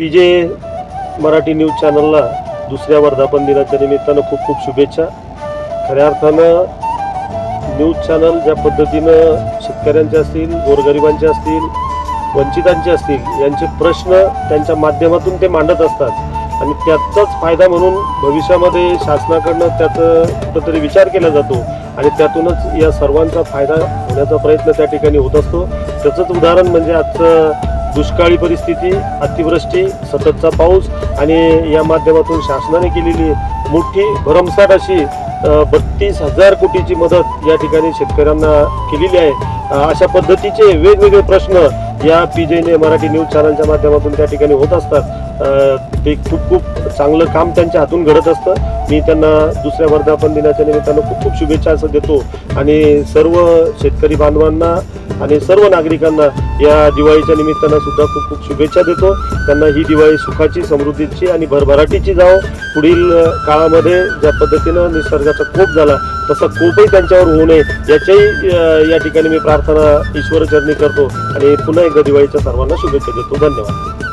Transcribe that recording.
P जे Marathi news चॅनलला दुसऱ्या वर्धापन दिनाच्या निमित्तानं खूप खूप शुभेच्छा. खऱ्या अर्थानं न्यूज चॅनल ज्या पद्धतीनं शेतकऱ्यांचे असतील गोरगरिबांचे असतील वंचितांचे असतील यांचे प्रश्न त्यांच्या माध्यमातून ते मांडत असतात. आणि त्याचाच फायदा म्हणून भविष्यामध्ये शासनाकडनं त्याचं कुठंतरी विचार केला जातो. आणि त्यातूनच या सर्वांचा फायदा होण्याचा प्रयत्न त्या ठिकाणी होत असतो. त्याचंच उदाहरण म्हणजे आजचं दुष्काळी परिस्थिती अतिवृष्टी सततचा पाऊस आणि या माध्यमातून शासनाने केलेली मोठी भरमसाट अशी बत्तीस हजार कोटीची मदत या ठिकाणी शेतकऱ्यांना केलेली आहे. अशा पद्धतीचे वेगवेगळे प्रश्न या पी जेने मराठी न्यूज चॅनलच्या माध्यमातून त्या ठिकाणी होत असतात ते खूप खूप चांगलं काम त्यांच्या हातून घडत असतं. मी त्यांना दुसऱ्या वर्धापन दिनाच्या निमित्तानं खूप खूप शुभेच्छा असं देतो. आणि सर्व शेतकरी बांधवांना आणि सर्व नागरिकांना या दिवाळीच्या निमित्तानं सुद्धा खूप खूप शुभेच्छा देतो. त्यांना ही दिवाळी सुखाची समृद्धीची आणि भरभराटीची जावं. पुढील काळामध्ये ज्या पद्धतीनं निसर्गाचा कोप झाला तसा कोपही त्यांच्यावर होऊ नये याच्याही या ठिकाणी मी प्रार्थना ईश्वरचरणी करतो आणि पुन्हा एकदा दिवाळीच्या सर्वांना शुभेच्छा देतो. धन्यवाद.